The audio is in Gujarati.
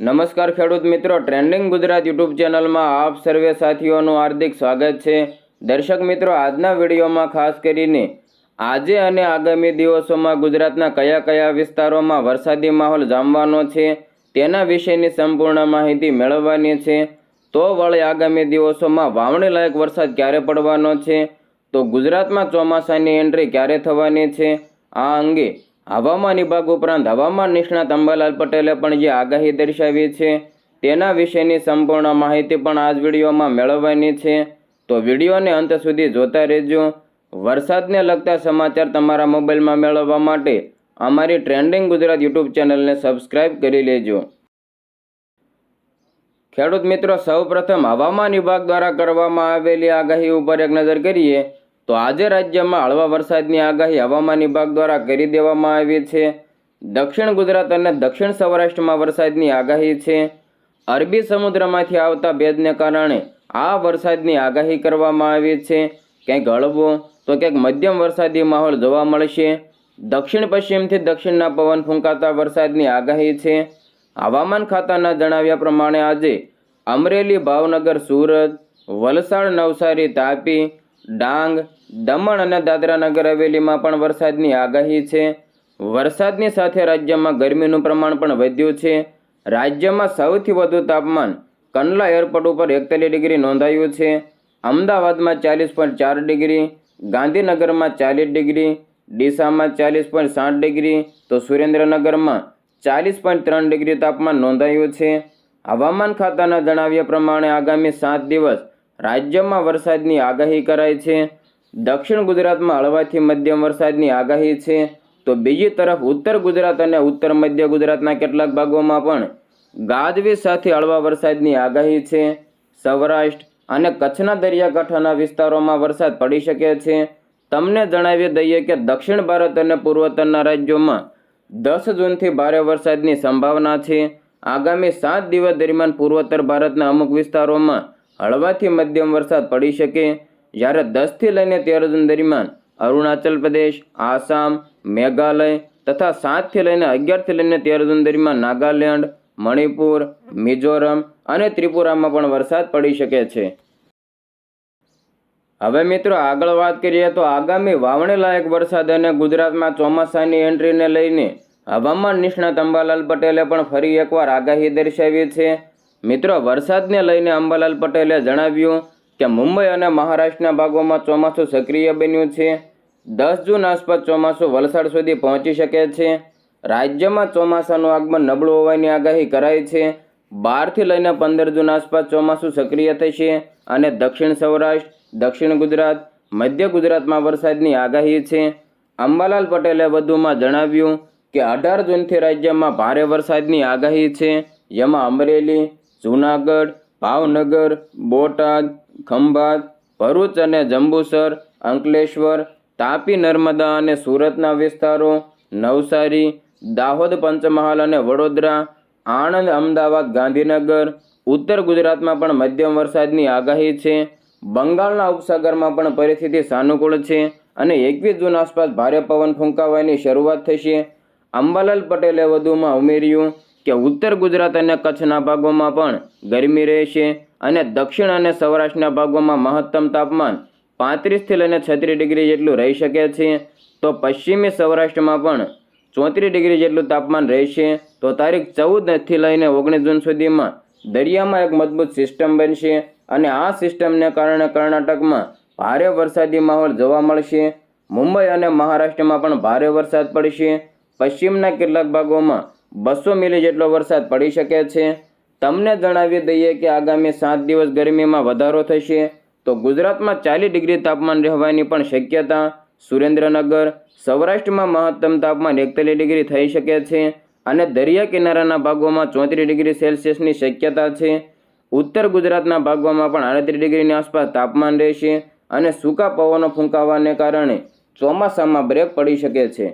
નમસ્કાર ખેડૂત મિત્રો ટ્રેન્ડિંગ ગુજરાત યુટ્યુબ ચેનલમાં આપ સર્વે સાથીઓનું હાર્દિક સ્વાગત છે. દર્શક મિત્રો, આજના વિડીયોમાં ખાસ કરીને આજે અને આગામી દિવસોમાં ગુજરાતના કયા કયા વિસ્તારોમાં વરસાદી માહોલ જામવાનો છે, તેના વિશેની સંપૂર્ણ માહિતી મેળવવાની છે. તો વળી આગામી દિવસોમાં વાવણી લાયક વરસાદ ક્યારે પડવાનો છે? તો ગુજરાતમાં ચોમાસાની એન્ટ્રી ક્યારે થવાની છે? આ અંગે હવામાન વિભાગ ઉપરાંત હવામાન નિષ્ણાત અંબાલાલ પટેલે પણ જે આગાહી દર્શાવી છે, તેના વિશેની સંપૂર્ણ માહિતી પણ આ જ વિડીયોમાં મેળવવાની છે. તો વિડીયોને અંત સુધી જોતા રહેજો. વરસાદને લગતા સમાચાર તમારા મોબાઈલમાં મેળવવા માટે અમારી ટ્રેન્ડિંગ ગુજરાત યુટ્યુબ ચેનલને સબસ્ક્રાઇબ કરી લેજો. ખેડૂત મિત્રો, સૌપ્રથમ હવામાન વિભાગ દ્વારા કરવામાં આવેલી આગાહી ઉપર એક નજર કરીએ. તો આજે રાજ્યમાં હળવા વરસાદની આગાહી હવામાન વિભાગ દ્વારા કરી દેવામાં આવી છે. દક્ષિણ ગુજરાત અને દક્ષિણ સૌરાષ્ટ્રમાં વરસાદની આગાહી છે. અરબી સમુદ્રમાંથી આવતા ભેદને કારણે આ વરસાદની આગાહી કરવામાં આવી છે. ક્યાંક હળવો, તો ક્યાંક મધ્યમ વરસાદી માહોલ જોવા મળશે. દક્ષિણ પશ્ચિમથી દક્ષિણના પવન ફૂંકાતા વરસાદની આગાહી છે. હવામાન ખાતાના જણાવ્યા પ્રમાણે આજે અમરેલી, ભાવનગર, સુરત, વલસાડ, નવસારી, તાપી ડાંગ, દમણ અને દાદરા નગર હવેલીમાં પણ વરસાદની આગાહી છે. વરસાદની સાથે રાજ્યમાં ગરમીનું પ્રમાણ પણ વધ્યું છે. રાજ્યમાં સૌથી વધુ તાપમાન કંડલા એરપોર્ટ ઉપર એકતાલીસ ડિગ્રી નોંધાયું છે. અમદાવાદમાં ચાલીસ પોઈન્ટ ચાર ડિગ્રી, ગાંધીનગરમાં ચાલીસ ડિગ્રી, ડીસામાં ચાલીસ પોઈન્ટ સાત ડિગ્રી, તો સુરેન્દ્રનગરમાં ચાલીસ પોઈન્ટ ત્રણ ડિગ્રી તાપમાન નોંધાયું છે. હવામાન ખાતાના જણાવ્યા પ્રમાણે આગામી સાત દિવસ રાજ્યમાં વરસાદની આગાહી કરાઈ છે. દક્ષિણ ગુજરાતમાં હળવાથી મધ્યમ વરસાદની આગાહી છે. તો બીજી તરફ ઉત્તર ગુજરાત અને ઉત્તર મધ્ય ગુજરાતના કેટલાક ભાગોમાં પણ ગાજવીજ સાથે હળવા વરસાદની આગાહી છે. સૌરાષ્ટ્ર અને કચ્છના દરિયાકાંઠાના વિસ્તારોમાં વરસાદ પડી શકે છે. તમને જણાવી દઈએ કે દક્ષિણ ભારત અને પૂર્વોત્તરના રાજ્યોમાં દસ જૂનથી ભારે વરસાદની સંભાવના છે. આગામી સાત દિવસ દરમિયાન પૂર્વોત્તર ભારતના અમુક વિસ્તારોમાં હળવાથી મધ્યમ વરસાદ પડી શકે. જ્યારે દસથી લઈને તેર જૂન દરમિયાન અરુણાચલ પ્રદેશ, આસામ, મેઘાલય તથા સાતથી લઈને અગિયારથી લઈને તેર જૂન દરમિયાન નાગાલેન્ડ, મણિપુર, મિઝોરમ અને ત્રિપુરામાં પણ વરસાદ પડી શકે છે. હવે મિત્રો આગળ વાત કરીએ તો આગામી વાવણી લાયક વરસાદ અને ગુજરાતમાં ચોમાસાની એન્ટ્રીને લઈને હવામાન નિષ્ણાત અંબાલાલ પટેલે પણ ફરી એકવાર આગાહી દર્શાવી છે. મિત્રો, વરસાદને લઈને અંબાલાલ પટેલે જણાવ્યું કે મુંબઈ અને મહારાષ્ટ્રના ભાગોમાં ચોમાસું સક્રિય બન્યું છે. દસ જૂન આસપાસ ચોમાસું વલસાડ સુધી પહોંચી શકે છે. રાજ્યમાં ચોમાસાનું આગમન નબળું હોવાની આગાહી કરાઈ છે. બારથી લઈને પંદર જૂન આસપાસ ચોમાસું સક્રિય થશે અને દક્ષિણ સૌરાષ્ટ્ર, દક્ષિણ ગુજરાત, મધ્ય ગુજરાતમાં વરસાદની આગાહી છે. અંબાલાલ પટેલે વધુમાં જણાવ્યું કે અઢાર જૂનથી રાજ્યમાં ભારે વરસાદની આગાહી છે. જેમાં અમરેલી જૂનાગઢ, ભાવનગર, બોટાદ, ખંભાત, ભરૂચ અને જંબુસર, અંકલેશ્વર, તાપી, નર્મદા અને સુરતના વિસ્તારો, નવસારી, દાહોદ પંચમહાલ અને વડોદરા, આણંદ, અમદાવાદ, ગાંધીનગર, ઉત્તર ગુજરાતમાં પણ મધ્યમ વરસાદની આગાહી છે. બંગાળના ઉપસાગરમાં પણ પરિસ્થિતિ સાનુકૂળ છે અને એકવીસ જૂન આસપાસ ભારે પવન ફૂંકાવાની શરૂઆત થશે. અંબાલાલ પટેલે વધુમાં ઉમેર્યું કે ઉત્તર ગુજરાત અને કચ્છના ભાગોમાં પણ ગરમી રહેશે અને દક્ષિણ અને સૌરાષ્ટ્રના ભાગોમાં મહત્તમ તાપમાન પાંત્રીસથી લઈને છત્રીસ ડિગ્રી જેટલું રહી શકે છે. તો પશ્ચિમી સૌરાષ્ટ્રમાં પણ ચોત્રીસ ડિગ્રી જેટલું તાપમાન રહેશે. તો તારીખ ચૌદથી લઈને ઓગણીસ જૂન સુધીમાં દરિયામાં એક મજબૂત સિસ્ટમ બનશે અને આ સિસ્ટમને કારણે કર્ણાટકમાં ભારે વરસાદી માહોલ જોવા મળશે. મુંબઈ અને મહારાષ્ટ્રમાં પણ ભારે વરસાદ પડશે. પશ્ચિમના કેટલાક ભાગોમાં બસો મિલી જેટલો વરસાદ પડી શકે છે. તમને જણાવી દઈએ કે આગામી સાત દિવસ ગરમીમાં વધારો થશે. તો ગુજરાતમાં ચાલીસ ડિગ્રી તાપમાન રહેવાની પણ શક્યતા. સુરેન્દ્રનગર, સૌરાષ્ટ્રમાં મહત્તમ તાપમાન એકતાલીસ ડિગ્રી થઈ શકે છે અને દરિયા કિનારાના ભાગોમાં ચોત્રીસ ડિગ્રી સેલ્સિયસની શક્યતા છે. ઉત્તર ગુજરાતના ભાગોમાં પણ આડત્રીસ ડિગ્રીની આસપાસ તાપમાન રહેશે અને સૂકા પવનો ફૂંકાવાને કારણે ચોમાસામાં બ્રેક પડી શકે છે.